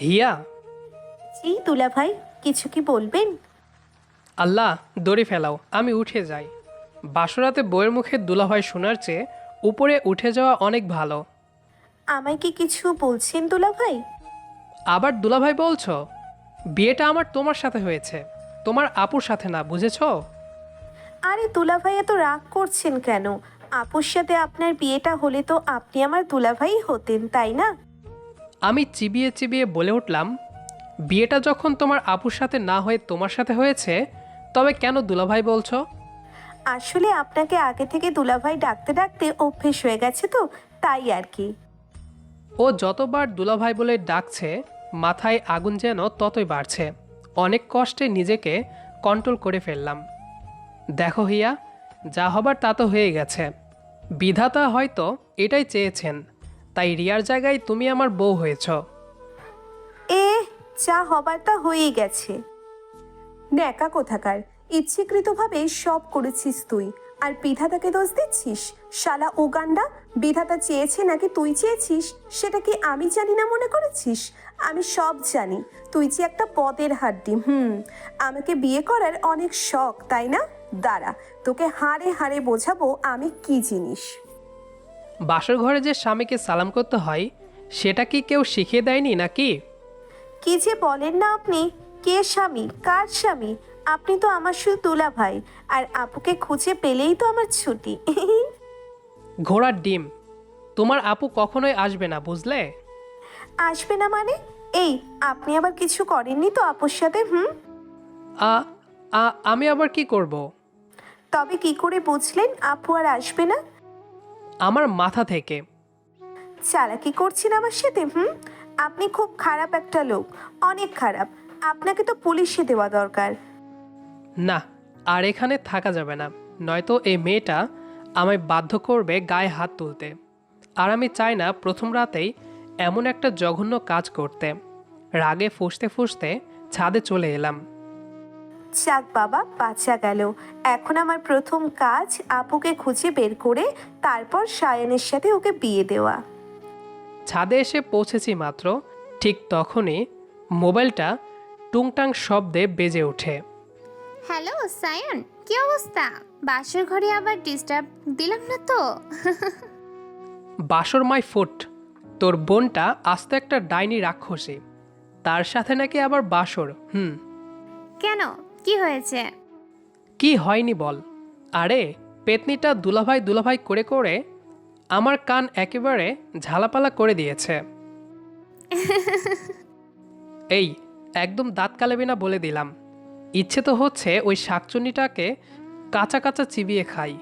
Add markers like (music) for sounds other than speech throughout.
হিয়া। জি দুলা ভাই কিছু কি বলবেন? আল্লাহ দড়ি ফেলাও আমি উঠে যাই। বাসরাতে বইয়ের মুখে দুলাভাই শোনার চেয়ে উপরে উঠে যাওয়া অনেক ভালো। আমায় কি কিছু বলছেন দুলা ভাই? আবার দুলাভাই বলছো? বিয়েটা আমার তোমার সাথে হয়েছে। তোমার আপুর সাথে না বুঝেছ? আরে দুলা ভাই এত রাগ করছেন কেন? আপুর সাথে আপনার বিয়েটা হলে তো আপনি আমার দুলা ভাই হতেন তাই না? আমি চিবিয়ে চিবিয়ে বলে উঠলাম বিয়েটা যখন তোমার আপুর সাথে না হয়ে তোমার সাথে হয়েছে তবে কেন দুলাভাই বলছো? আসলে আপনাকে আগে থেকে দুলাভাই ডাকতে ডাকতে অভ্যেস হয়ে গেছে তো তাই আর কি। ও যতবার দুলাভাই বলে ডাকছে মাথায় আগুন যেন ততই বাড়ছে। অনেক কষ্টে নিজেকে কন্ট্রোল করে ফেললাম। দেখো হিয়া যা হবার তা তো হয়ে গেছে। বিধাতা হয়তো এটাই চেয়েছেন। তাই রিয়ার জায়গায় তুমি আমার বউ হয়েছ। এ, যা হবার তা হয়েই গেছে। ন্যাকা কোথাকার? ইচ্ছেকৃতভাবে সব করেছিস তুই। আর বিধাতাকে দোষ দিচ্ছিস? শালা উগান্ডা, বিধাতা চেয়েছে নাকি তুই চেয়েছিস? সেটা কি আমি জানি না মনে করেছিস? আমি সব জানি। তুই যে একটা পদের হাড্ডি, হুম? আমাকে বিয়ে করার অনেক শখ, তাই না? দাঁড়া, তোকে হাড়ে হাড়ে বোঝাবো আমি কি জিনিস। বাসর ঘরে যে স্বামীকে সালাম করতে হয় সেটা কি কেউ শিখিয়ে দেয়নি নাকি? কি যে বলেন না আপনি? কে স্বামী? কার স্বামী? আপনি তো আমার শুধু তুলা ভাই আর আপুকে খুঁজে পেলেই তো আমার ছুটি। ঘোড়ার ডিম তোমার আপু কখনোই আসবে না বুঝলে? আসবে না মানে? এই আপনি আবার কিছু করেননি তো আপুর সাথে হুম? আ আ আমি আবার কি করব। তবে কি করে বুঝলেন আপু আর আসবে না? আমার মাথা থেকে। চালাকি করছেন আমার সাথে হুম? আপনি খুব খারাপ একটা লোক অনেক খারাপ। আপনাকে তো পুলিশে দেওয়া দরকার। না আর এখানে থাকা যাবে না। নয়তো এই মেয়েটা আমায় বাধ্য করবে গায়ে হাত তুলতে। আর আমি চাই না প্রথম রাতেই এমন একটা জঘন্য কাজ করতে। রাগে ফুসতে ফুসতে ছাদে চলে এলাম। যাক বাবা বাঁচা গেল। এখন আমার প্রথম কাজ আপুকে খুঁজে বের করে তারপর সায়নের সাথে ওকে বিয়ে দেওয়া। ছাদে এসে পৌঁছেছি মাত্র। ঠিক তখনই মোবাইলটা টুংটাং শব্দে বেজে ওঠে। হ্যালো সায়ন কি অবস্থা? বাসর ঘরে আবার ডিস্টার্ব দিলাম না তো? বাসর মাই ফুট। তোর বোনটা আস্ত একটা ডাইনি রাক্ষসী। তার সাথে নাকি আবার বাসর হুম। কেন? কি হয়েছে? কি হয়নি বল। আরে পেতনিটা দুলাভাই দুলাভাই করে করে আমার কান একেবারে ঝালাপালা করে দিয়েছে। (laughs) এই একদম দাঁত কালেবি না বলে দিলাম। ইচ্ছে তো হচ্ছে ওই শাকচুনিটাকে কাঁচা কাঁচা চিবিয়ে খাই।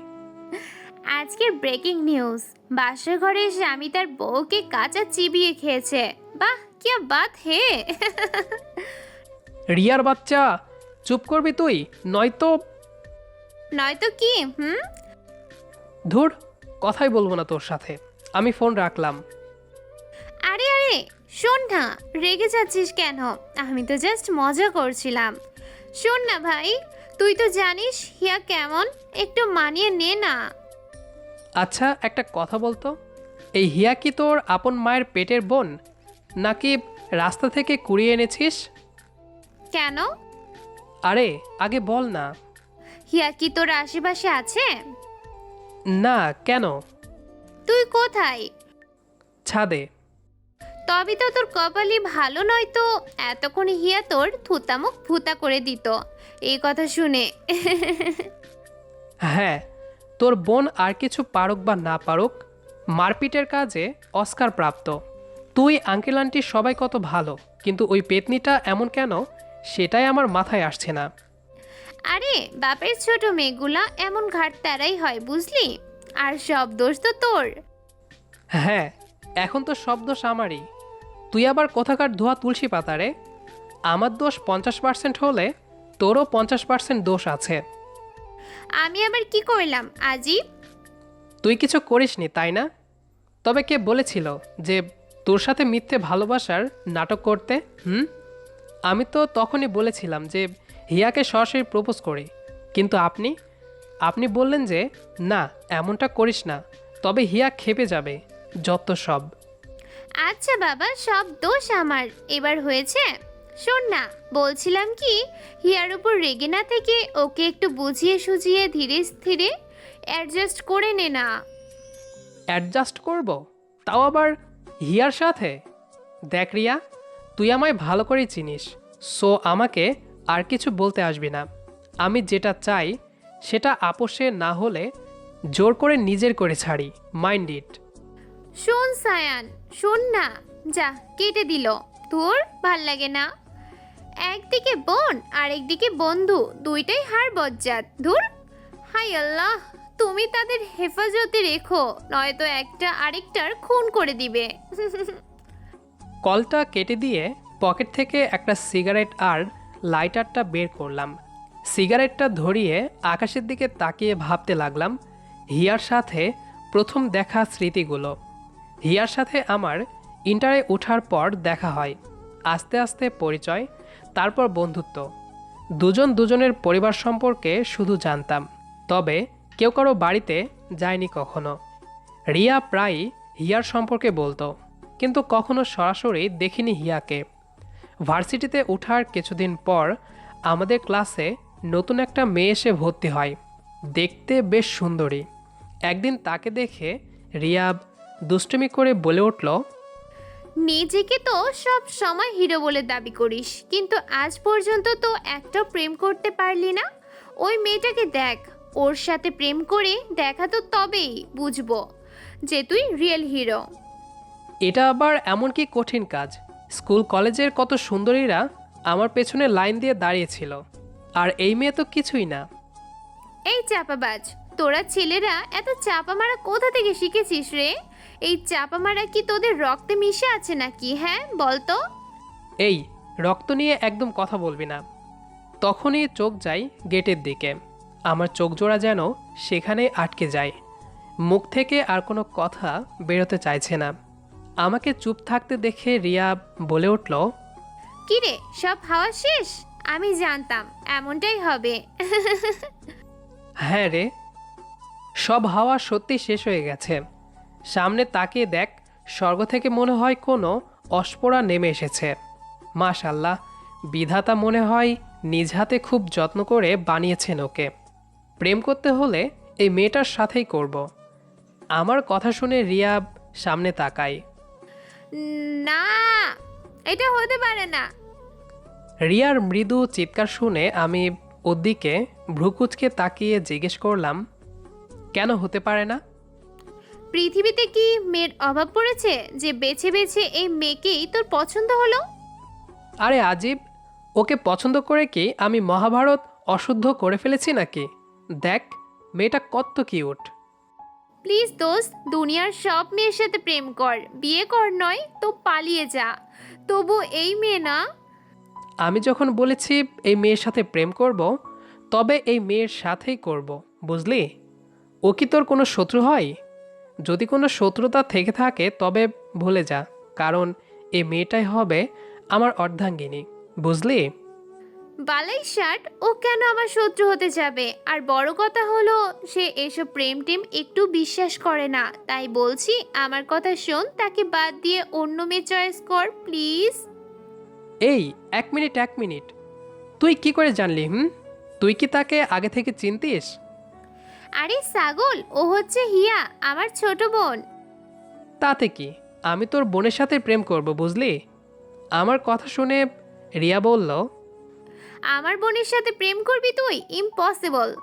আজকের ব্রেকিং নিউজ। বাসর ঘরে স্বামী তার বউকে কাঁচা চিবিয়ে খেয়েছে। বাহ কি বাত হে! (laughs) রিয়ার বাচ্চা চুপ করবি তুই? নয়তো নয়তো কি হুম? ধুর কথাই বলব না তোর সাথে। আমি ফোন রাখলাম। আরে আরে শোন না রেগে যাচ্ছিস কেন? আমি তো জাস্ট মজা করছিলাম। শোন না ভাই তুই তো জানিস হিয়া কেমন একটু মানিয়ে নে না। আচ্ছা একটা কথা বলতো? এই হিয়া কি তোর আপন মায়ের পেটের বোন? নাকি রাস্তা থেকে কুড়িয়ে এনেছিস? কেন? আরে আগে বল না। হিয়া কি তোর আশেপাশে আছে? না কেন? তুই কোথায়? ছাদে। তবে তো তোর কপালই ভালো নয় তো। এতক্ষণ হিয়া তোর থুতামুখ ফুতা করে দিত। এই কথা শুনে। হ্যাঁ তোর বোন আর কিছু পারুক বা না পারুক মারপিটের কাজে অস্কার প্রাপ্ত। তুই আঙ্কেল আন্টি সবাই কত ভালো কিন্তু ওই পেতনিটা এমন কেন? সেটাই আমার মাথায় আসছে না। আরে বাপের ছোট মেয়েগুলা এমন ঘাট তারাই হয় বুঝলি? আর সব দোষ তো তোর। হ্যাঁ এখন তো সব দোষ আমারই। তুই আবার কোথাকার ধোয়া তুলসী পাতারে আমার দোষ পঞ্চাশ পার্সেন্ট হলে তোরও পঞ্চাশ পার্সেন্ট দোষ আছে। আমি আবার কি করলাম আজি? তুই কিছু করিসনি তাই না? তবে কে বলেছিল যে তোর সাথে মিথ্যে ভালোবাসার নাটক করতে হুম? আমি তো তখনই বলেছিলাম যে হিয়াকে সরাসরি প্রপোজ করি। কিন্তু আপনি? আপনি বললেন যে না এমনটা করিস না। তবে হিয়া খেপে যাবে যত সব। আচ্ছা বাবা সব দোষ আমার। এবার হয়েছে? শোন না বলছিলাম কি হিয়ার উপর রেগে না থেকে ওকে একটু বুঝিয়ে সুঝিয়ে ধীরে স্থিরে অ্যাডজাস্ট করে নে না। অ্যাডজাস্ট করব? তাও আবার হিয়ার সাথে? দেখ রিয়া। তুই আমায় ভালো করেই চিনিস, সো আমাকে আর কিছু বলতে আসবি না। আমি যেটা চাই, সেটা আপোষে না হলে জোর করে নিজের করে ছাড়ি, মাইন্ড ইট। শোন সায়ান, শোন না, যা, কেটে দিল। তোর ভালো লাগে না। একদিকে বোন, আরেকদিকে বন্ধু, দুইটাই হার বজ্জাত। ধুর। হাই আল্লাহ, তুমি তাদের হেফাজতে রেখো, নয়তো একটা আরেকটার খুন করে দিবে। (laughs) কলটা কেটে দিয়ে পকেট থেকে একটা সিগারেট আর লাইটারটা বের করলাম। সিগারেটটা ধরিয়ে আকাশের দিকে তাকিয়ে ভাবতে লাগলাম, হিয়ার সাথে প্রথম দেখা স্মৃতিগুলো। হিয়ার সাথে আমার ইন্টারে ওঠার পর দেখা হয়, আস্তে আস্তে পরিচয়, তারপর বন্ধুত্ব। দুজন দুজনের পরিবার সম্পর্কে শুধু জানতাম, তবে কেউ কারও বাড়িতে যায়নি কখনো। রিয়া প্রায়ই হিয়ার সম্পর্কে বলতো। কিন্তু কখনো সরাসরি দেখিনি হিয়াকে। ভার্সিটিতে ওঠার কিছুদিন পর আমাদের ক্লাসে নতুন একটা মেয়ে এসে ভর্তি হয়। দেখতে বেশ সুন্দরী। একদিন তাকে দেখে রিয়া দুষ্টুমি করে বলে উঠল, নিজেকে তো সব সময় হিরো বলে দাবি করিস, কিন্তু আজ পর্যন্ত তো একটা প্রেম করতে পারলি না। ওই মেয়েটাকে দেখ, ওর সাথে প্রেম করে দেখা তো তবেই বুঝব যে তুই রিয়েল হিরো। এটা আবার এমন কি কঠিন কাজ? স্কুল কলেজের কত সুন্দরীরা আমার পেছনে লাইন দিয়ে দাঁড়িয়েছিল। আর এই মেয়ে তো কিছুই না। এই চাপাবাজ তোরা ছেলেরা এত চাপা মারা কোথা থেকে শিখেছিস রে? এই চাপা মারা কি তোদের রক্তে মিশে আছে নাকি হ্যাঁ বলতো এই রক্ত নিয়ে একদম কথা বলবি না। তখনই চোখ যায় গেটের দিকে। আমার চোখ জোড়া যেন সেখানেই আটকে যায়। মুখ থেকে আর কোনো কথা বেরোতে চাইছে না। আমাকে চুপ থাকতে দেখে রিয়া বলে উঠল কিরে সব হাওয়া শেষ? আমি জানতাম এমনটাই হবে। হ্যাঁ রে সব হাওয়া সত্যি শেষ হয়ে গেছে। সামনে তাকিয়ে দেখ স্বর্গ থেকে মনে হয় কোনো অস্পরা নেমে এসেছে। মাশাল্লাহ বিধাতা মনে হয় নিজ হাতে খুব যত্ন করে বানিয়েছেন ওকে। প্রেম করতে হলে এই মেয়েটার সাথেই করব। আমার কথা শুনে রিয়া সামনে তাকায়। না এটা হতে পারে না। রিয়ার মৃদু চিৎকার শুনে আমি ওর দিকে ভ্রুকুচকে তাকিয়ে জিজ্ঞেস করলাম কেন হতে পারে না? পৃথিবীতে কি মেয়ের অভাব পড়েছে যে বেছে বেছে এই মেয়েকেই তোর পছন্দ হলো? আরে আজীব ওকে পছন্দ করে কি আমি মহাভারত অশুদ্ধ করে ফেলেছি নাকি? দেখ মেয়েটা কত কিউট। প্লিজ দোস্ত, দুনিয়ার সব মেয়ের সাথে প্রেম কর। বিয়ে কর নয়, তো পালিয়ে যা। তবু এই মেয়ে না? আমি যখন বলেছি এই মেয়ের সাথে প্রেম করব, তবে এই মেয়ের সাথেই করব, বুঝলি? ও কি তোর কোনো শত্রু হয়? যদি কোনো শত্রুতা থেকে থাকে, তবে ভুলে যা, কারণ এই মেয়েটাই হবে আমার অর্ধাঙ্গিনী, বুঝলি? বালাই শার্ট ও কেন আমার শত্রু হতে যাবে? আর বড় কথা হলো সে এসব প্রেম টেম একটু বিশ্বাস করে না। তাই বলছি আমার কথা শোন তাকে বাদ দিয়ে অন্য মেয়ে চয়েস কর প্লিজ। এই এক মিনিট এক মিনিট। তুই কি করে জানলি হুম? তুই কি তাকে আগে থেকে চিনতিস? আরে ছাগল ও হচ্ছে হিয়া আমার ছোট বোন। তাতে কি? আমি তোর বোনের সাথে প্রেম করব বুঝলি? আমার কথা শুনে রিয়া বলল আমার বোনের সাথে প্রেম করবি তুই? ইম্পসিবল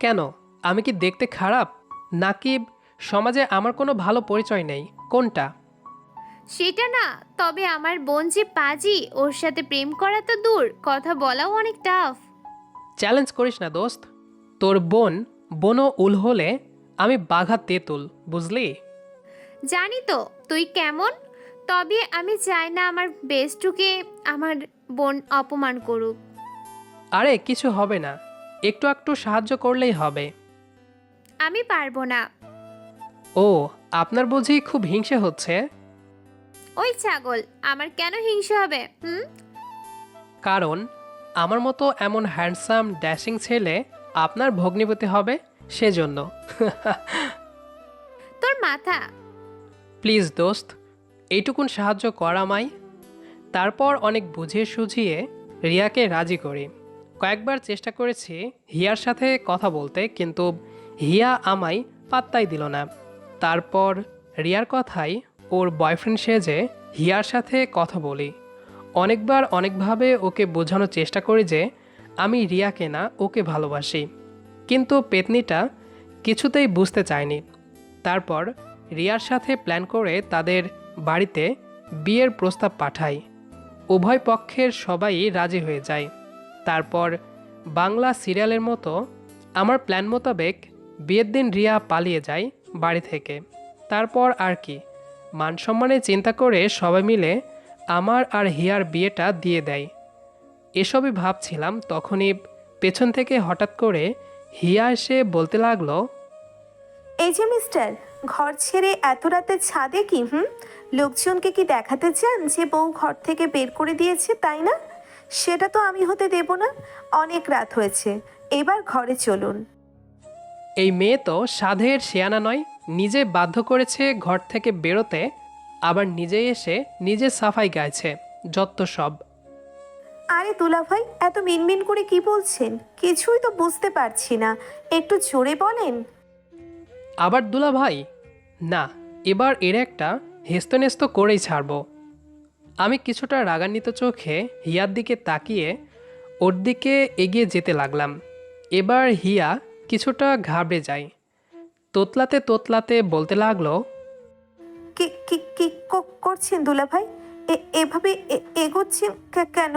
কেন? আমি কি দেখতে খারাপ? নাকি সমাজে আমার কোনো ভালো পরিচয় নেই? কোনটা? সেটা না তবে আমার বোন যে পাজি ওর সাথে প্রেম করা তো দূর কথা বলাও অনেক টাফ চ্যালেঞ্জ করিস না দোস্ত। তোর বোন বনো উল হলে আমি বাঘা তেঁতুল বুঝলি? জানি তো তুই কেমন? তবে আমি চাই না আমার বেস্টুকে আমার বোন অপমান করুক। আরে কিছু হবে না। একটু একটু সাহায্য করলেই হবে। আমি পারব না। ও আপনার বুঝি খুব হিংসে হচ্ছে? ওই ছাগল আমার কেন হিংসা হবে হুম? কারণ আমার মতো এমন হ্যান্ডসাম ড্যাশিং ছেলে আপনার ভগ্নিপতি হবে সেজন্য। (laughs) তোর মাথা। প্লিজ দোস্ত এইটুকুন সাহায্য করা মাই তারপর অনেক বুঝিয়ে সুঝিয়ে রিয়াকে রাজি করি। কয়েকবার চেষ্টা করেছি হিয়ার সাথে কথা বলতে, কিন্তু হিয়া আমায় পাত্তাই দিল না। তারপর রিয়ার কথাই ওর বয়ফ্রেন্ড সেজে হিয়ার সাথে কথা বলি। অনেকবার অনেকভাবে ওকে বোঝানোর চেষ্টা করি যে আমি রিয়াকে না, ওকে ভালোবাসি। কিন্তু পেতনিটা কিছুতেই বুঝতে চায়নি। তারপর রিয়ার সাথে প্ল্যান করে তাদের বাড়িতে বিয়ের প্রস্তাব পাঠাই। উভয় পক্ষের সবাই রাজি হয়ে যায়। তারপর বাংলা সিরিয়ালের মতো আমার প্ল্যান মোতাবেক বিয়ের দিন রিয়া পালিয়ে যায় বাড়ি থেকে। তারপর আর কি, মান সম্মানের চিন্তা করে সবাই মিলে আমার আর হিয়ার বিয়েটা দিয়ে দেয়। এসবই ভাবছিলাম, তখনই পেছন থেকে হঠাৎ করে হিয়া এসে বলতে লাগল, এই যে মিস্টার, ঘর ছেড়ে এত রাতে ছাদে কি, হুম? লোকজনকে কি দেখাতে চান যে বউ ঘর থেকে বের করে দিয়েছে, তাই না? সেটা তো আমি হতে দেব না। অনেক রাত হয়েছে এবার ঘরে চলুন। এই মেয়ে তো সাধের শেয়ানা নয় নিজে বাধ্য করেছে ঘর থেকে বেরোতে আবার নিজেই এসে নিজে সাফাই গাইছে যত সব। আরে দুলা ভাই এত মিনমিন করে কি বলছেন? কিছুই তো বুঝতে পারছি না একটু জোরে বলেন। আবার দুলা ভাই না এবার এর একটা হেস্তনেস্ত করেই ছাড়ব। আমি কিছুটা রাগান্বিত চোখে হিয়ার দিকে তাকিয়ে ওর দিকে এগিয়ে যেতে লাগলাম। এবার হিয়া কিছুটা ঘাবড়ে যায়। তোতলাতে তোতলাতে বলতে লাগল কি কি কি করছেন দুলা ভাই এ- এভাবে এগোচ্ছেন কেন?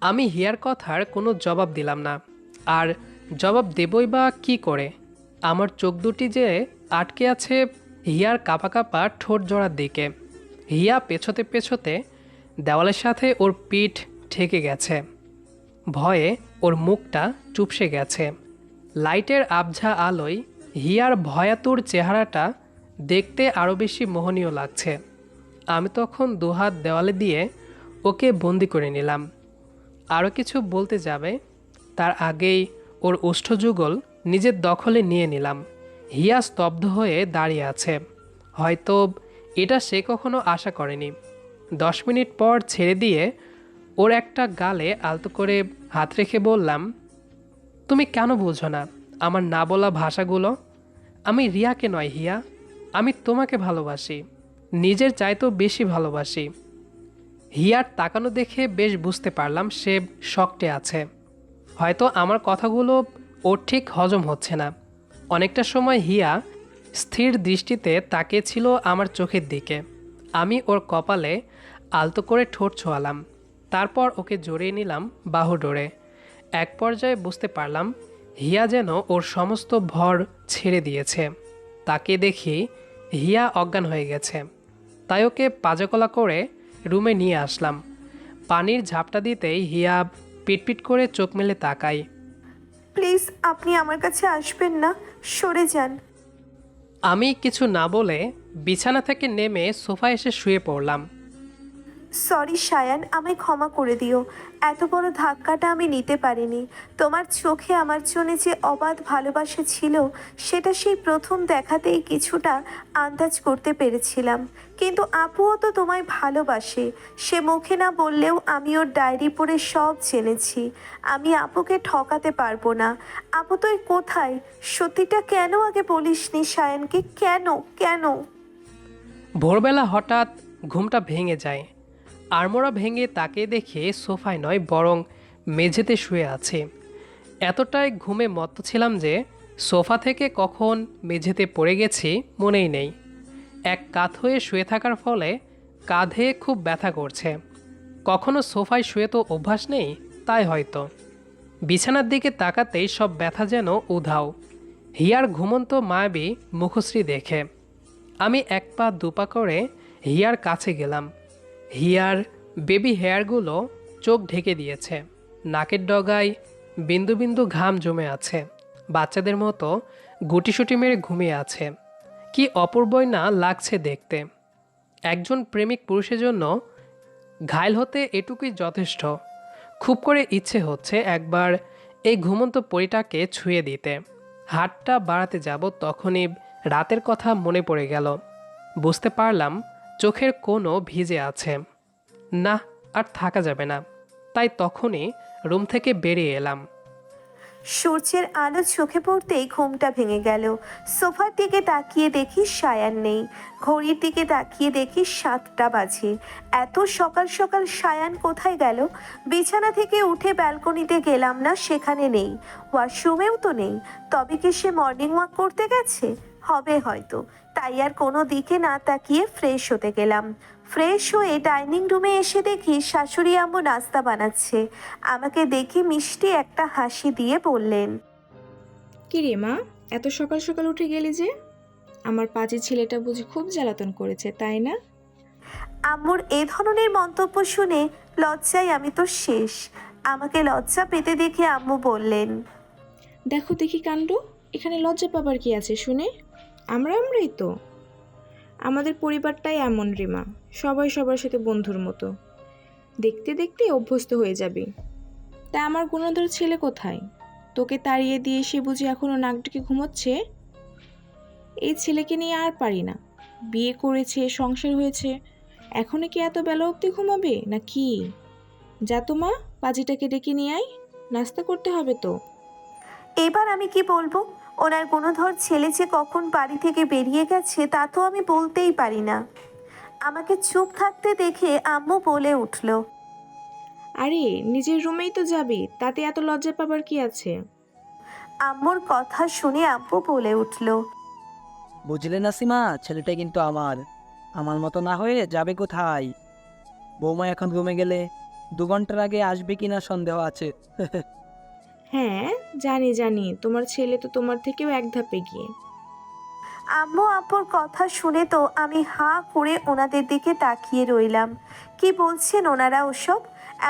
আমি হিয়ার কথার কোনো জবাব দিলাম না। আর জবাব দেবই বা কি করে? আমার চোখ দুটি যে আটকে আছে হিয়ার কাপা কাপা ঠোঁট জোড়ার দিকে। হিয়া পেছোতে পেছোতে দেওয়ালের সাথে ওর পিঠ ঠেকে গেছে। ভয়ে ওর মুখটা চুপসে গেছে। লাইটের আবঝা আলোয় হিয়ার ভয়াতুর চেহারাটা দেখতে আরও বেশি মোহনীয় লাগছে। আমি তখন দুহাত দেওয়ালে দিয়ে ওকে বন্দি করে নিলাম। আরও কিছু বলতে যাবে, তার আগেই ওর ওষ্ঠযুগল নিজের দখলে নিয়ে নিলাম। হিয়া স্তব্ধ হয়ে দাঁড়িয়ে আছে। হয়তো এটা সে কখনো আশা করেনি। দশ মিনিট পর ছেড়ে দিয়ে ওর একটা গালে আলতো করে হাত রেখে বললাম, তুমি কেন বোঝো না? আমার না বলা ভাষাগুলো? আমি রিয়াকে নয়, হিয়া। আমি তোমাকে ভালোবাসি। নিজের চাইতেও বেশি ভালোবাসি। হিয়ার তাকানো দেখে বেশ বুঝতে পারলাম সে শকটে আছে। হয়তো আমার কথাগুলো ওর ঠিক হজম হচ্ছে না। অনেকটা সময় হিয়া স্থির দৃষ্টিতে তাকিয়েছিল আমার চোখের দিকে। আমি ওর কপালে আলতো করে ঠোঁট ছোঁয়ালাম। তারপর ওকে জড়িয়ে নিলাম বাহু ডোরে। এক পর্যায়ে বুঝতে পারলাম, হিয়া যেন ওর সমস্ত ভর ছেড়ে দিয়েছে। তাকে দেখি হিয়া অজ্ঞান হয়ে গেছে। তাই ওকে পাজাকলা করে রুমে নিয়ে আসলাম। পানির ঝাপটা দিতেই হিয়া পিটপিট করে চোখ মেলে তাকাই প্লিজ, আপনি আমার কাছে আসবেন না, সরে যান। আমি কিছু না বলে বিছানা থেকে নেমে সোফা এসে শুয়ে পড়লাম। সরি সায়ান আমায় ক্ষমা করে দিও। এত বড় ধাক্কাটা আমি নিতে পারিনি। তোমার চোখে আমার জন্য যে অবাধ ভালোবাসা ছিল, সেটা সেই প্রথম দেখাতেই কিছুটা আন্দাজ করতে পেরেছিলাম। কিন্তু আপুও তো তোমায় ভালোবাসে। সে মুখে না বললেও আমি ওর ডায়েরি পড়ে সব জেনেছি। আমি আপুকে ঠকাতে পারব না। আপু তুই কোথায়? সত্যিটা কেন আগে বলিসনি সায়ানকে? কেন? কেন? ভোরবেলা হঠাৎ ঘুমটা ভেঙে যায়। আড়মোড়া ভেঙে তাকে দেখে সোফায় নয়, বরং মেঝেতে শুয়ে আছে। এতটাই ঘুমে মত্ত ছিলাম যে সোফা থেকে কখন মেঝেতে পড়ে গেছি মনেই নেই। এক কাত হয়ে শুয়ে থাকার ফলে কাঁধে খুব ব্যথা করছে। কখনো সোফায় শুয়ে তো অভ্যাস নেই, তাই হয়তো। বিছানার দিকে তাকাতেই সব ব্যথা যেন উধাও। হিয়ার ঘুমন্ত মায়াবী মুখশ্রী দেখে। আমি এক পা দুপা করে হিয়ার কাছে গেলাম। হিয়ার বেবি হেয়ারগুলো চোখ ঢেকে দিয়েছে। নাকের ডগায় বিন্দু বিন্দু ঘাম জমে আছে। বাচ্চাদের মতো গুটিসুটি মেরে ঘুমিয়ে আছে। কি অপূর্বই না লাগছে দেখতে। একজন প্রেমিক পুরুষের জন্য ঘায়ল হতে এটুকুই যথেষ্ট। খুব করে ইচ্ছে হচ্ছে একবার এই ঘুমন্ত পরিটাকে ছুঁয়ে দিতে। হাটটা বাড়াতে যাব তখনই রাতের কথা মনে পড়ে গেল। বুঝতে পারলাম চোখের কোনো ভিজে আছে। না, আর থাকা যাবে না। তাই তখনই রুম থেকে বেরিয়ে এলাম। সূর্যের আলো চোখে পড়তেই ঘুমটা ভেঙে গেল। সোফার দিকে তাকিয়ে দেখি সায়ান নেই। ঘড়ির দিকে তাকিয়ে দেখি সাতটা বাজে। এত সকাল সকাল সায়ান কোথায় গেল? বিছানা থেকে উঠে ব্যালকনিতে গেলাম না, সেখানে নেই। ওয়াশরুমেও তো নেই। তবে কি সে মর্নিং ওয়াক করতে গেছে? হবে হয়তো। তাই আর কোনো দিকে না তাকিয়ে ফ্রেশ হতে গেলাম। ফ্রেশ হয়ে ডাইনিং রুমে এসে দেখি শাশুড়ি আম্মু নাস্তা বানাচ্ছে। আমাকে দেখে মিষ্টি একটা হাসি দিয়ে বললেন কি রে মা এত সকাল সকাল উঠে গেলি যে? আমার পাজি ছেলেটা বুঝি খুব জ্বালাতন করেছে তাই না? আম্মুর এ ধরনের মন্তব্য শুনে লজ্জায় আমি তো শেষ। আমাকে লজ্জা পেতে দেখে আম্মু বললেন দেখো দেখি কাণ্ড এখানে লজ্জা পাবার কি আছে শুনে? আমরা আমরাই তো। আমাদের পরিবারটাই এমন রিমা সবাই সবার সাথে বন্ধুর মতো। দেখতে দেখতে অভ্যস্ত হয়ে যাবি। তা আমার গুণধর ছেলে কোথায়? তোকে তাড়িয়ে দিয়ে সে বুঝি এখনও নাক ডেকে ঘুমোচ্ছে? এই ছেলেকে নিয়ে আর পারি না। বিয়ে করেছে, সংসার হয়েছে। এখনও কি এত বেলা অবধি ঘুমাবে, না কি? যা তো মা, পাজিটাকে ডেকে নিয়ে আয়, নাস্তা করতে হবে তো। এবার আমি কি বলব? ওনার গুণধর ছেলে যে কখন বাড়ি থেকে বেরিয়ে গেছে তা তো আমি বলতেই পারি না। আমাকে চুপ থাকতে দেখে আম্মু বলে উঠল আরে নিজের রুমেই তো যাবি তাতে এত লজ্জা পাবার কি আছে? আম্মুর কথা শুনে আব্বু বলে উঠল বুঝলে না সীমা ছেলেটা কিন্তু আমার। আমার মতো না হয়ে যাবে কোথায়? বৌমা এখন রুমে গেলে দু ঘণ্টার আগে আসবে কিনা সন্দেহ আছে। (laughs) হ্যাঁ জানি জানি। তোমার ছেলে তো তোমার থেকেও এক ধাপে গিয়ে আম্মু আব্বুর কথা শুনে তো আমি হাঁ করে ওনাদের দিকে তাকিয়ে রইলাম। কি বলছেন ওনারা ওসব?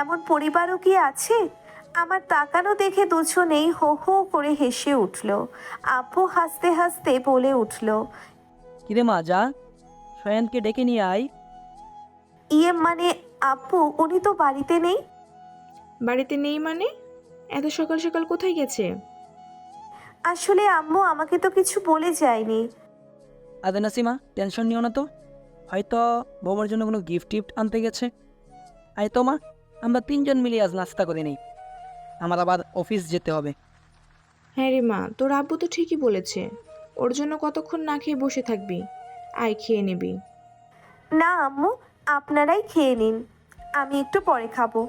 এমন পরিবারও কি আছে? আমার তাকানো দেখে দুজনেই হো হো করে হেসে উঠল। আপু হাসতে হাসতে বলে উঠল কিরে মা যা? সয়ানকে ডেকে নিয়ে আয়। ইয়ে মানে আপু উনি তো বাড়িতে নেই? বাড়িতে নেই মানে? এত সকাল সকাল কোথায় গেছে? আসলে আম্মু আমাকে তো কিছু বলে যায়নি। আদে না সীমা টেনশন নিও না তো। হয়তো বৌমার জন্য কোনো গিফট টিফট আনতে গেছে। আয় তো মা আমরা তিনজন মিলে আজ নাস্তা করে নিই। আমার আবার অফিস যেতে হবে। হ্যাঁ রে মা তোর আব্বু তো ঠিকই বলেছে। ওর জন্য কতক্ষণ না খেয়ে বসে থাকবি? আয় খেয়ে নিবি। না আম্মু আপনারাই খেয়ে নিন। আমি একটু পরে খাব।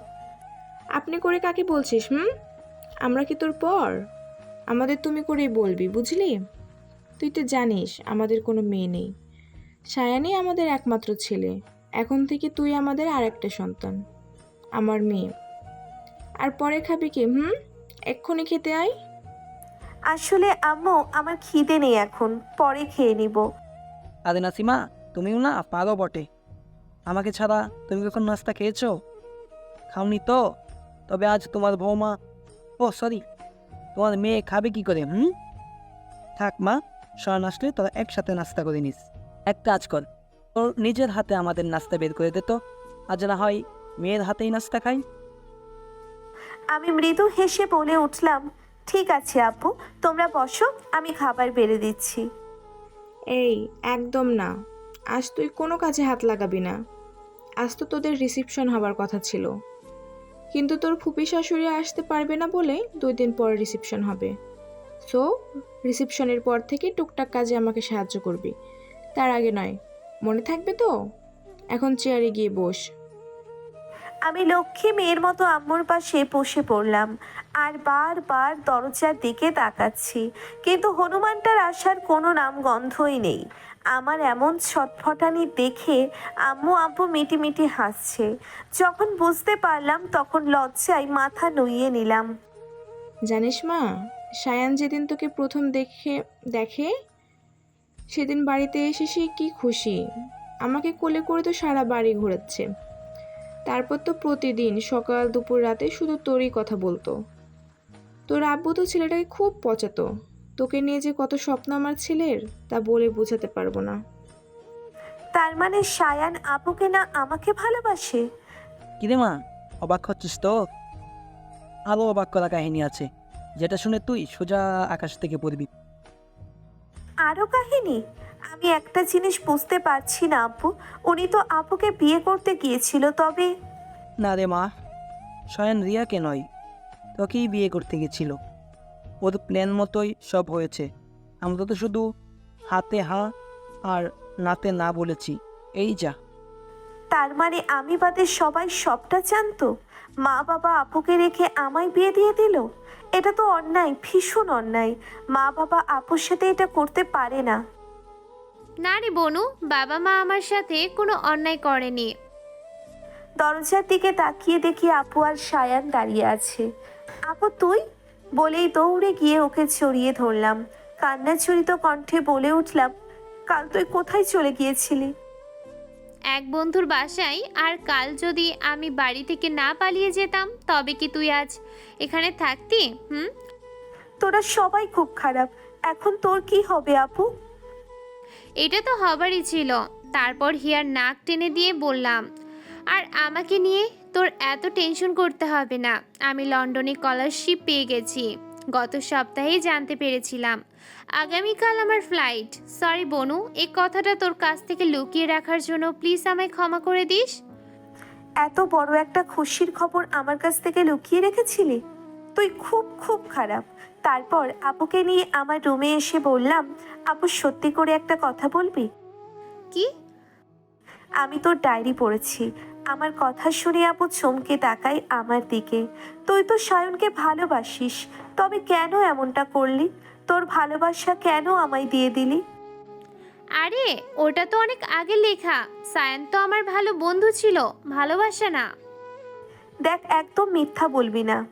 আপনি করে কাকে বলছিস হুম? আমরা কি তোর পর? আমাদের তুমি করেই বলবি বুঝলি? তুই তো জানিস আমাদের কোনো মেয়ে নেই। সায়ানই আমাদের একমাত্র ছেলে। এখন থেকে তুই আমাদের আর একটা সন্তান। আমার মেয়ে। আর পরে খাবি কি হুম? এক্ষুনি খেতে আয়। আসলে আম্মু আমার খিদে নেই এখন। পরে খেয়ে নিব। আদে নাসিমা তুমিও না পারো বটে। আমাকে ছাড়া তুমি কখন নাস্তা খেয়েছো? খাওনি তো? তবে আজ তোমার বৌমা ও সরি। তোমার মেয়ে খাবে কি করে হুম? থাক মা শয়ন আসলে তোরা একসাথে নাস্তা করে নিস। এক কাজ কর তোর নিজের হাতে আমাদের নাস্তা বের করে দে তো। আজ না হয় মেয়ের হাতেই নাস্তা খাই। আমি মৃদু হেসে বলে উঠলাম ঠিক আছে আপু তোমরা বসো আমি খাবার বেড়ে দিচ্ছি। এই একদম না। আজ তুই কোনো কাজে হাত লাগাবি না। আজ তো তোদের রিসিপশন হবার কথা ছিল। কিন্তু তোর ফুপি শাশুড়ি আসতে পারবে না বলে দুই দিন পর রিসিপশন হবে। সো রিসিপশনের পর থেকে টুকটাক কাজে আমাকে সাহায্য করবি। তার আগে নয়, মনে থাকবে তো? এখন চেয়ারে গিয়ে বস। আমি লক্ষ্মী মেয়ের মতো আম্মুর পাশে বসে পড়লাম আর বারবার দরজার দিকে তাকাচ্ছি। কিন্তু হনুমানটার আসার কোনো নাম গন্ধই নেই। আমার এমন ছটফটানি দেখে আম্মু আব্বু মিটি হাসছে। যখন বুঝতে পারলাম তখন লজ্জায় মাথা নুইয়ে নিলাম। জানিস মা, সায়ান যেদিন তোকে প্রথম দেখে দেখে, সেদিন বাড়িতে এসে সে কি খুশি? আমাকে কোলে করে তো সারা বাড়ি ঘোরাচ্ছে। তারপর তো প্রতিদিন সকাল দুপুর রাতে শুধু তোরই কথা বলতো। তোর আব্বু তো ছেলেটাকে খুব পচাতো। তোকে নিয়ে যে কত স্বপ্ন আমার ছেলের তা বলে বোঝাতে পারব না। তার মানে সায়ান আপুকে না আমাকে ভালোবাসে? কিরে মা অবাক হচ্ছিস তো? আরও অবাক করা কাহিনী আছে যেটা শুনে তুই সোজা আকাশ থেকে পড়বি। আরও কাহিনী? আমি একটা জিনিস বুঝতে পারছি না আপু। উনি তো আপুকে বিয়ে করতে গিয়েছিল তবে না রে মা স্বয়ং রিয়াকে নয় তোকেই বিয়ে করতে গেছিল ওর প্ল্যান মতোই সব হয়েছে। আমরা তো শুধু হাতে হা আর নাতে না বলেছি এই যা। তার মানে আমি বাদে সবাই সবটা জানতো? মা বাবা আপুকে রেখে আমায় বিয়ে দিয়ে দিল? এটা তো অন্যায় ভীষণ অন্যায়। মা বাবা আপুর সাথে এটা করতে পারে না। না রে বনু বাবা মা আমার সাথে কোনো অন্যায় করেনি। দরজার দিকে তাকিয়ে দেখি আপু আর সায়ান দাঁড়িয়ে আছে। আপু তুই? বলেই দৌড়ে গিয়ে ওকে জড়িয়ে ধরলাম। কান্না চুরিত কণ্ঠে বলে উঠলাম কাল তুই কোথায় চলে গিয়েছিলি? এক বন্ধুর বাসায় আর কাল যদি আমি বাড়ি থেকে না পালিয়ে যেতাম তবে কি তুই আজ এখানে থাকতি হুম? তোরা সবাই খুব খারাপ এখন তোর কি হবে আপু? এটা তো হবারই ছিল। তারপর হিয়ার নাক টেনে দিয়ে বললাম, আর আমাকে নিয়ে তোর এত টেনশন করতে হবে না, আমি লন্ডনে স্কলারশিপ পেয়ে গেছি। গত সপ্তাহেই জানতে পেরেছিলাম। আগামীকাল আমার ফ্লাইট। সরি বনু, এই কথাটা তোর কাছ থেকে লুকিয়ে রাখার জন্য প্লিজ আমায় ক্ষমা করে দিস? এত বড় একটা খুশির খবর আমার কাছ থেকে লুকিয়ে রেখেছিলি? তুই খুব খুব খারাপ। তারপর আপুকে নিয়ে আমার রুমে এসে বললাম আপু সত্যি করে একটা কথা বলবি? কি? আমি তোর ডায়েরি পড়েছি। আমার কথা শুনে আপু চমকে তাকাই আমার দিকে। তুই তো সায়নকে ভালোবাসিস তবে কেন এমনটা করলি? তোর ভালোবাসা কেন আমায় দিয়ে দিলি? আরে ওটা তো অনেক আগে লেখা। সায়ন তো আমার ভালো বন্ধু ছিল ভালোবাসা না। দেখ একদম মিথ্যা বলবি না।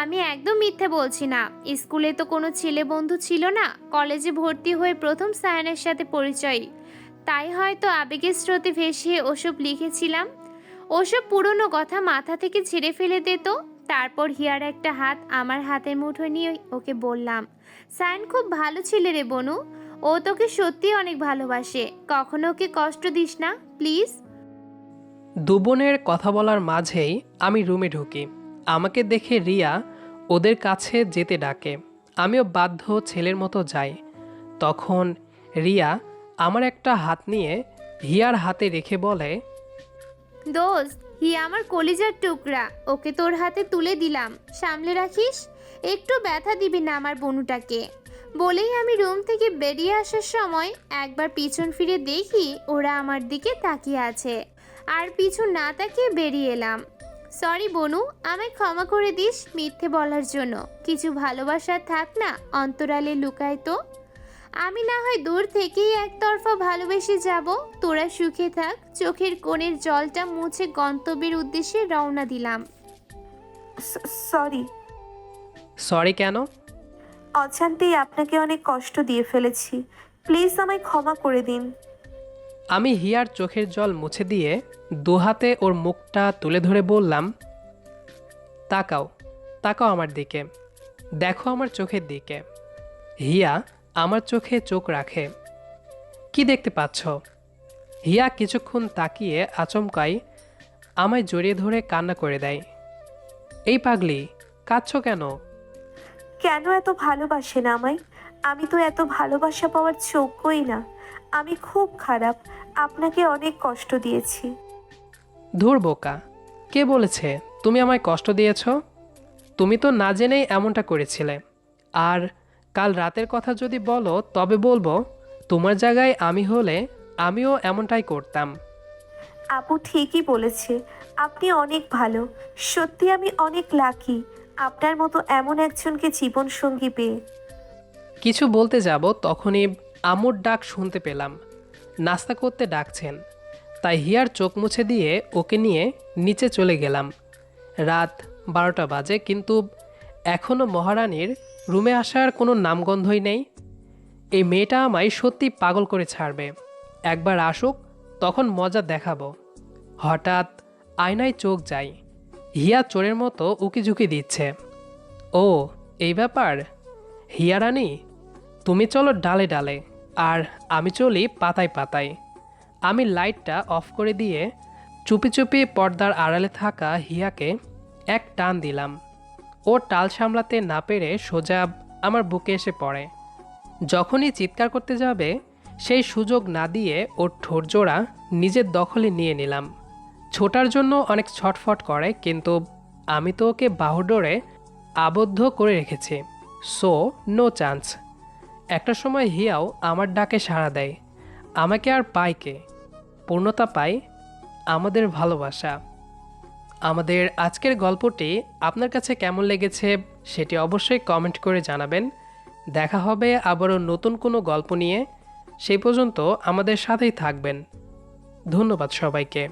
আমি একদম মিথ্যে বলছি না। স্কুলে তো কোনো ছেলে বন্ধু ছিল না। কলেজে ভর্তি হয়ে প্রথম সায়নের সাথে পরিচয়। তাই হয়তো আবেগের স্রোতে ভেসে ওসব লিখেছিলাম। ওসব পুরনো কথা মাথা থেকে ছেড়ে ফেলে দিত তারপর হিয়ার একটা হাত আমার হাতের মুঠো নিয়ে ওকে বললাম সায়ন খুব ভালো ছেলে রে বনু। ও তোকে সত্যি অনেক ভালোবাসে। কখনো ওকে কষ্ট দিস না, প্লিজ? দুবনের কথা বলার মাঝেই আমি রুমে ঢুকি। আমাকে দেখে রিয়া ওদের কাছে যেতে ডাকে। আমিও বাধ্য ছেলের মতো যাই। তখন রিয়া আমার একটা হাত নিয়ে হিয়ার হাতে রেখে বলে, দোস্ত, হিয়া আমার কলিজার টুকরা। ওকে তোর হাতে তুলে দিলাম। সামলে রাখিস? একটু ব্যথা দিবি না আমার বনুটাকে। বলেই আমি রুম থেকে বেরিয়ে আসার সময় একবার পিছন ফিরে দেখি ওরা আমার দিকে তাকিয়ে আছে। আর পিছু না তাকিয়ে বেরিয়ে এলাম। সরি বনু আমায় ক্ষমা করে দিস মিথ্যে বলার জন্য। কিছু ভালোবাসা থাক না অন্তরালে লুকায় তো। আমি না হয় দূর থেকেই একতরফা ভালোবেসে যাব। তোরা সুখে থাক চোখের কোণের জলটা মুছে গন্তব্যের উদ্দেশ্যে রওনা দিলাম। সরি। সরি কেন? অজান্তেই আপনাকে অনেক কষ্ট দিয়ে ফেলেছি। প্লিজ আমায় ক্ষমা করে দিন। আমি হিয়ার চোখের জল মুছে দিয়ে দুহাতে ওর মুখটা তুলে ধরে বললাম, তাকাও তাকাও আমার দিকে, দেখো আমার চোখের দিকে। হিয়া, আমার চোখে চোখ রাখে। কি দেখতে পাচ্ছ? হিয়া কিছুক্ষণ তাকিয়ে আচমকাই আমায় জড়িয়ে ধরে কান্না করে দেয়। এই পাগলি, কাঁদছ কেন? কেন এত ভালোবাসেন আমায়? আমি তো এত ভালোবাসা পাওয়ার যোগ্যই না। আমি খুব খারাপ। আপনাকে অনেক কষ্ট দিয়েছি। ধুর বোকা। কে বলেছে? তুমি আমায় কষ্ট দিয়েছ? তুমি তো না জেনেই এমনটা করেছিলে। আর কাল রাতের কথা যদি বলো তবে বলব তোমার জায়গায় আমি হলে আমিও এমনটাই করতাম। আপু ঠিকই বলেছে। আপনি অনেক ভালো। সত্যি আমি অনেক লাকি। আপনার মতো এমন একজনকে জীবন সঙ্গী পেয়ে। কিছু বলতে যাব তখনই আমুর ডাক শুনতে পেলাম। নাস্তা করতে ডাকছেন। তাই হিয়ার চোখ মুছে দিয়ে ওকে নিয়ে নিচে চলে গেলাম। রাত বারোটা বাজে, কিন্তু এখনও মহারানীর রুমে আসার কোনো নামগন্ধই নেই। এই মেয়েটা আমায় সত্যি পাগল করে ছাড়বে। একবার আসুক, তখন মজা দেখাবো। হঠাৎ আয়নায় চোখ যায় হিয়া চোরের মতো উকিঝুঁকি দিচ্ছে। ও, এই ব্যাপার? হিয়া রানী তুমি চলো ডালে ডালে। আর আমি চলি পাতায় পাতায়। আমি লাইটটা অফ করে দিয়ে চুপি চুপি পর্দার আড়ালে থাকা হিয়াকে এক টান দিলাম। ও টাল সামলাতে না পেরে সোজা আমার বুকে এসে পড়ে। যখনই চিৎকার করতে যাবে, সেই সুযোগ না দিয়ে ওর ঠোরজোড়া নিজের দখলে নিয়ে নিলাম। ছোটার জন্য অনেক ছটফট করে, কিন্তু আমি তো ওকে বাহুডোরে আবদ্ধ করে রেখেছি। সো নো চান্স একটা সময় হিয়াও আমার ডাকে সাড়া দেয়, আমাকে আর পায় কে? পূর্ণতা পাই আমাদের ভালোবাসা। আমাদের আজকের গল্পটি আপনার কাছে কেমন লেগেছে সেটি অবশ্যই কমেন্ট করে জানাবেন। দেখা হবে আবারও নতুন কোনো গল্প নিয়ে। সেই পর্যন্ত আমাদের সাথেই থাকবেন। ধন্যবাদ সবাইকে।